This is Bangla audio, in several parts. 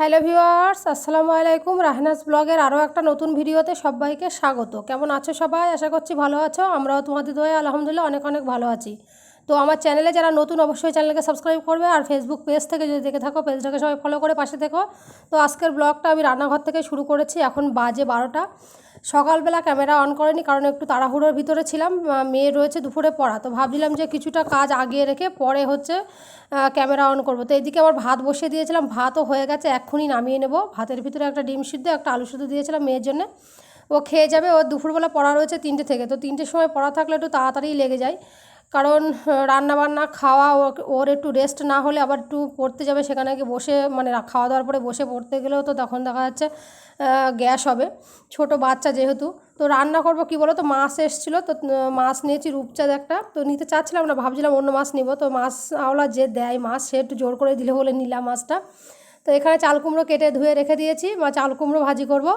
হ্যালো ভিওয়ার্স আসসালামু আলাইকুম। রাহনাস ব্লগের আরও একটা নতুন ভিডিওতে সবাইকে স্বাগত। কেমন আছো সবাই? আশা করছি ভালো আছো। আমরাও তোমাদের দোয়া আলহামদুলিল্লাহ অনেক অনেক ভালো আছি। তো আমার চ্যানেলে যারা নতুন, অবশ্যই চ্যানেলকে সাবস্ক্রাইব করবে আর ফেসবুক পেজ থেকে যদি দেখে থাকো পেজটাকে সবাই ফলো করে পাশে থেকো। তো আজকের ব্লগটা আমি রান্নাঘর থেকে শুরু করেছি। এখন বাজে বারোটা। সকালবেলা ক্যামেরা অন করেনি কারণ একটু তাড়াহুড়োর ভিতরে ছিলাম মেয়ে রয়েছে দুপুরে পড়া। তো ভাবছিলাম যে কিছুটা কাজ আগিয়ে রেখে পরে হচ্ছে ক্যামেরা অন করব। তো এদিকে আবার ভাত বসিয়ে দিয়েছিলাম, ভাতও হয়ে গেছে, এক্ষুনি নামিয়ে নেব। ভাতের ভিতরে একটা ডিম সিদ্ধ, একটা আলু সিদ্ধ দিয়েছিলাম মেয়ের জন্য। ও খেয়ে যাবে, ও দুপুরবেলা পড়া রয়েছে তিনটে থেকে। তো তিনটের সময় পড়া থাকলে একটু তাড়াতাড়ি লেগে যায়। কারণ রান্না বান্না খাওয়া ওর একটু রেস্ট না হলে আবার একটু পড়তে যাবে, সেখানে গিয়ে বসে মানে খাওয়া দাওয়ার পরে বসে পড়তে গেলেও তো তখন দেখা যাচ্ছে গ্যাস হবে। ছোট বাচ্চা যেহেতু, তো রান্না করব কি বলো তো মাছ এসেছিল, তো মাছ নিয়েছি রূপচাঁদ একটা, তো নিতে চাচ্ছিলাম না, ভাবছিলাম অন্য মাছ নিব, তো মাছ, আওলা যে দেয় মাছ, সে একটু জোর করে দিলে বলে নিলাম মাছটা। তো এখানে চাল কুমড়ো কেটে ধুয়ে রেখে দিয়েছি, বা চাল কুমড়ো ভাজি করব।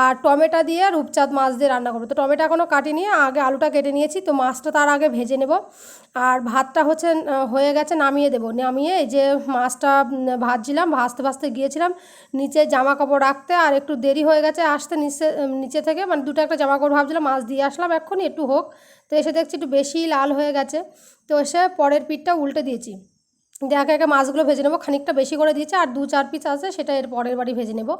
আর টমেটো দিয়ে রূপচাঁদ মাছ দিয়ে রান্না করব। তো টমেটো এখনও কাটিনি, আগে আলুটা কেটে নিয়েছি, তো মাছটা তার আগে ভেজে নেব। আর ভাতটা হচ্ছে, হয়ে গেছে, নামিয়ে দেবো। নামিয়ে এই যে মাছটা ভাজছিলাম, ভাজতে ভাজতে গিয়েছিলাম, নিচে জামা কাপড় রাখতে, আর একটু দেরি হয়ে গেছে আসতে, নিচে নিচে থেকে মানে দুটো একটা জামা কাপড় ভাবছিলাম, মাছ দিয়ে আসলাম এক্ষুনি, একটু হোক। তো এসে দেখছি একটু বেশি লাল হয়ে গেছে। তো এসে পরের পিঠটা উল্টে দিয়েছি। একে একে মাছগুলো ভেজে নেব, খানিকটা বেশি করে দিয়েছে আর দু চার পিস আছে, সেটা এর পরের বাড়ি ভেজে নেব।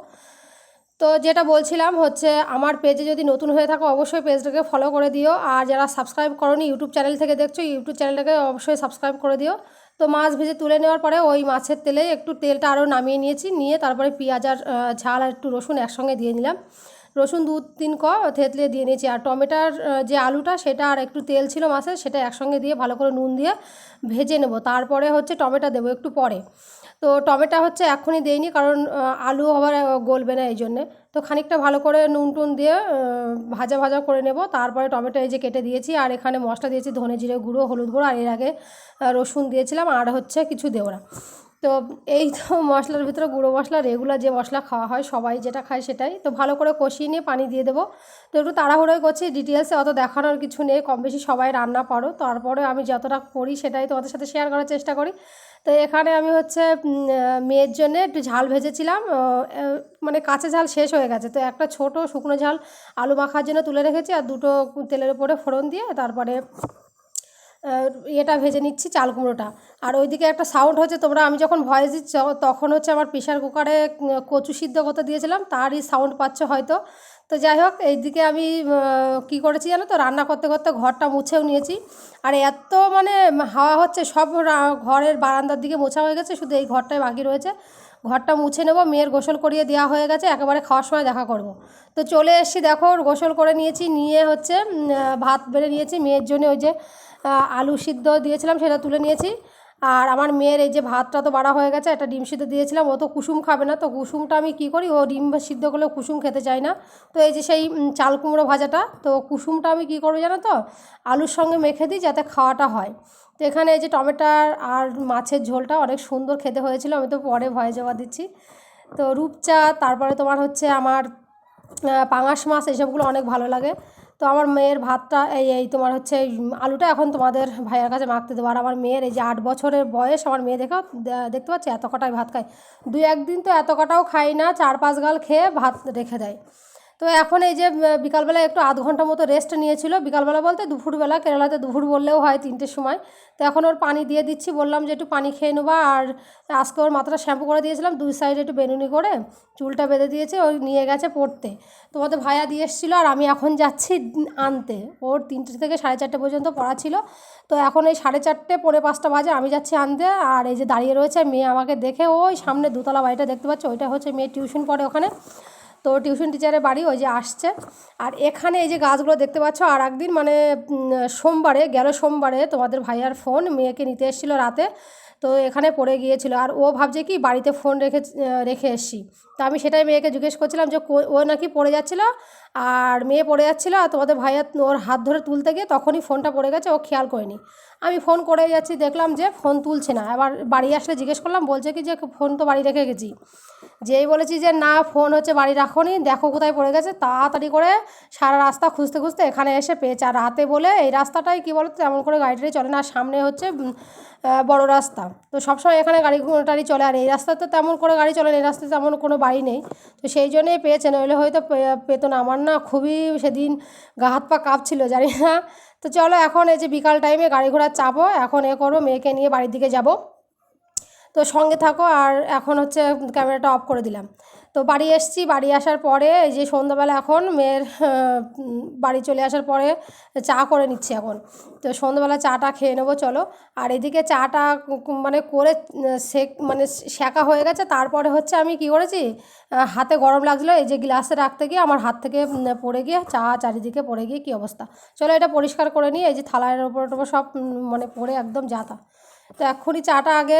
তো যেটা বলছিলাম হচ্ছে, আমার পেজে যদি নতুন হয়ে থাকো, অবশ্যই পেজটাকে ফলো করে দিও। আর যারা সাবস্ক্রাইব করনি ইউটিউব চ্যানেল থেকে দেখছ ইউটিউব চ্যানেলটাকে অবশ্যই সাবস্ক্রাইব করে দিও। তো মাছ ভেজে তুলে নেওয়ার পরে ওই মাছের তেলে একটু তেলটা আরও নামিয়ে নিয়েছি, নিয়ে তারপরে পেঁয়াজ আর ঝাল আর একটু রসুন একসঙ্গে দিয়ে নিলাম। রসুন দু তিন ক থেতলে দিয়ে নিয়েছি। আর টমেটোর যে আলুটা, সেটা আর একটু তেল ছিল মাছের, সেটা একসঙ্গে দিয়ে ভালো করে নুন দিয়ে ভেজে নেব। তারপরে হচ্ছে টমেটো দেবো একটু পরে। তো টমেটো হচ্ছে এখনই দেইনি, কারণ আলু আবার গলবে না এই জন্যে তো খানিকটা ভালো করে নুন টুন দিয়ে ভাজা ভাজা করে নেব। তারপরে টমেটো এই যে কেটে দিয়েছি, আর এখানে মশলা দিয়েছি ধনে জিরে গুঁড়ো, হলুদ গুঁড়ো, আর এর আগে রসুন দিয়েছিলাম, আর হচ্ছে কিছু না তো এই তো মশলার ভিতরে গুঁড়ো মশলা রেগুলার যে মশলা খাওয়া হয়, সবাই যেটা খায় সেটাই। তো ভালো করে কষিয়ে নিয়ে পানি দিয়ে দেবো। তো একটু তাড়াহুড়োই করছি ডিটেলসে অত দেখানোর কিছু নেই। কম বেশি সবাই রান্না পারো। তারপরে আমি যতটা করি সেটাই তোমাদের সাথে শেয়ার করার চেষ্টা করি। তো এখানে আমি হচ্ছে মেয়ের জন্য একটু ঝাল ভেজেছিলাম। মানে কাঁচা ঝাল শেষ হয়ে গেছে। তো একটা ছোট শুকনো ঝাল আলু মাখার জন্য তুলে রেখেছি। আর দুটো তেলের উপরে ফোড়ন দিয়ে তারপরে এটা ভেজে নিচ্ছি চাল কুমড়োটা। আর ওইদিকে একটা সাউন্ড হচ্ছে, তোমরা আমি যখন ভয়েস দিচ্ছ, তখন হচ্ছে আমার প্রেশার কুকারে কচু সিদ্ধ করতে দিয়েছিলাম, তারই সাউন্ড পাচ্ছ হয়তো। তো যাই হোক, এইদিকে আমি কি করেছি জানো তো, রান্না করতে করতে ঘরটা মুছেও নিয়েছি। আর এত মানে হাওয়া হচ্ছে, সব ঘরের বারান্দার দিকে মোছা হয়ে গেছে, শুধু এই ঘরটাই বাকি রয়েছে। ঘরটা মুছে নেব, মেয়ের গোসল করিয়ে দেওয়া হয়ে গেছে, একেবারে খাওয়ার সময় দেখা করব। তো চলে এসেছি, দেখো, গোসল করে নিয়েছি, নিয়ে হচ্ছে ভাত বেড়ে নিয়েছি, মেয়ের জন্য ওই যে আলু সিদ্ধ দিয়েছিলাম, সেটা তুলে নিয়েছি। আর আমার মেয়ের এই যে ভাতটা তো বাড়া হয়ে গেছে, একটা ডিম সিদ্ধ দিয়েছিলাম, ও তো কুসুম খাবে না, তো কুসুমটা আমি কী করি, ও ডিম সিদ্ধ করলেও কুসুম খেতে চায় না। তো এই যে সেই চাল কুমড়ো ভাজাটা, তো কুসুমটা আমি কী করব জানো তো, আলুর সঙ্গে মেখে দিই যাতে খাওয়াটা হয়। তো এখানে এই যে টমেটোর আর মাছের ঝোলটা অনেক সুন্দর খেতে হয়েছিল, আমি তো পরে ভয়ে জবা দিচ্ছি। তো রূপচা, তারপরে তোমার হচ্ছে আমার পাঙাশ মাছ এইসবগুলো অনেক ভালো লাগে। তো আমার মেয়ের ভাতটা, এই এই তোমার হচ্ছে আলুটা এখন তোমাদের ভাইয়ের কাছে মাখতে দেবো। আর আমার মেয়ের এই যে আট বছরের বয়স, আমার মেয়ে দেখো, দে- দেখতে পাচ্ছি এত কটাই ভাত খায়। দুই, একদিন তো এত কটাও খাই না, চার, পাঁচ গাল খেয়ে ভাত রেখে দেয়। তো এখন এই যে বিকালবেলা একটু আধ ঘণ্টা মতো রেস্ট নিয়েছিল। বিকালবেলা বলতে দুপুরবেলা, কেরালাতে দুপুর বললেও হয় তিনটের সময়। তো এখন ওর পানি দিয়ে দিচ্ছি, বললাম যে একটু পানি খেয়ে নেবা। আর আজকে ওর মাথাটা শ্যাম্পু করে দিয়েছিলাম, দুই সাইডে একটু বেনুনি করে চুলটা বেঁধে দিয়েছে, ওই নিয়ে গেছে পড়তে। তোমাদের ভাইয়া দিয়ে এসেছিল আর আমি এখন যাচ্ছি আনতে। ওর তিনটে থেকে সাড়ে চারটে পর্যন্ত পড়া ছিল। তো এখন এই সাড়ে চারটে, পৌনে পাঁচটা বাজে, আমি যাচ্ছি আনতে। আর এই যে দাঁড়িয়ে রয়েছে মেয়ে আমাকে দেখে, ওই সামনে দুতলা বাড়িটা দেখতে পাচ্ছ, ওইটা হচ্ছে মেয়ে টিউশন পড়ে ওখানে। তো টিউশন টিচারের বাড়ি ওই যে আসছে। আর এখানে এই যে গাছগুলো দেখতে পাচ্ছ, আর একদিন মানে সোমবারে, গেল সোমবারে তোমাদের ভাইয়ার ফোন, মেয়েকে নিতে এসেছিল রাতে। তো এখানে পড়ে গিয়েছিল। আর ও ভাবছে কি, বাড়িতে ফোন রেখে রেখে এসছি। তো আমি সেটাই মেয়েকে জিজ্ঞেস করছিলাম যে ও নাকি পড়ে যাচ্ছিল? আর মেয়ে পড়ে যাচ্ছিল, আর তোমাদের ভাইয়া ওর হাত ধরে তুলতে গিয়ে তখনই ফোনটা পড়ে গেছে, ও খেয়াল করেনি। আমি ফোন করে যাচ্ছি, দেখলাম যে ফোন তুলছে না। আবার বাড়ি আসলে জিজ্ঞেস করলাম, বলছে কি যে, ফোন তো বাড়ি রেখে গেছি। যেই বলেছি যে, না ফোন হচ্ছে, বাড়ি রাখোনি, দেখো কোথায় পড়ে গেছে তাড়াতাড়ি করে সারা রাস্তা খুঁজতে খুঁজতে এখানে এসে পেয়েছে। আর রাতে বলে এই রাস্তাটাই কী বলতো, তেমন করে গাড়িটাই চলে না সামনে হচ্ছে বড় রাস্তা। তো সবসময় এখানে গাড়ি টাড়ি চলে, আর এই রাস্তাতে তেমন করে গাড়ি চলে না, এই রাস্তাতে তেমন কোনো বাড়ি নেই। তো সেই জন্যেই পেয়েছে, নইলে হয়তো পেতো না। আমার না খুবই সেদিন গা হাত পা কাঁপছিল, জানি না। তো চলো এখন এই যে বিকাল টাইমে গাড়ি ঘোড়া চাপো এখন এ করো মেয়েকে নিয়ে বাড়ির দিকে যাব। তো সঙ্গে থাকো আর এখন হচ্ছে ক্যামেরাটা অফ করে দিলাম। তো বাড়ি এসছি, বাড়ি আসার পরে এই যে সন্ধ্যাবেলা এখন মেয়ের বাড়ি চলে আসার পরে চা করে নিচ্ছি এখন। তো সন্ধ্যাবেলা চাটা খেয়ে নেব, চলো। আর এদিকে চাটা মানে করে, সেক মানে শেখা হয়ে গেছে। তারপরে হচ্ছে আমি কি করেছি হাতে গরম লাগছিল, এই যে গ্লাসে রাখতে গিয়ে আমার হাত থেকে পড়ে গিয়ে চা চারিদিকে পড়ে গিয়ে কী অবস্থা। চলো এটা পরিষ্কার করে নিই, এই যে থালার ওপর টোপর সব মানে পড়ে একদম যাতা তো এক্ষুনি চাটা আগে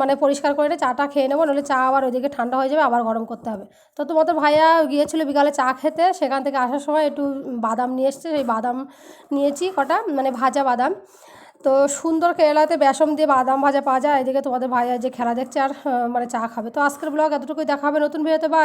মানে পরিষ্কার করে চাটা খেয়ে নেব নাহলে চা আবার ওইদিকে ঠান্ডা হয়ে যাবে, আবার গরম করতে হবে। তো তোমাদের ভাইয়া গিয়েছিল বিকালে চা খেতে, সেখান থেকে আসার সময় একটু বাদাম নিয়ে এসছে, সেই বাদাম নিয়েছি কটা মানে ভাজা বাদাম। তো সুন্দর কেরালাতে বেসম দিয়ে বাদাম ভাজা পাওয়া যায়, এদিকে তোমাদের ভাইয়া যে খেলা দেখছে আর মানে চা খাবে। তো আজকের ব্লগ এতটুকুই দেখাবে নতুন ভিডিওতে বা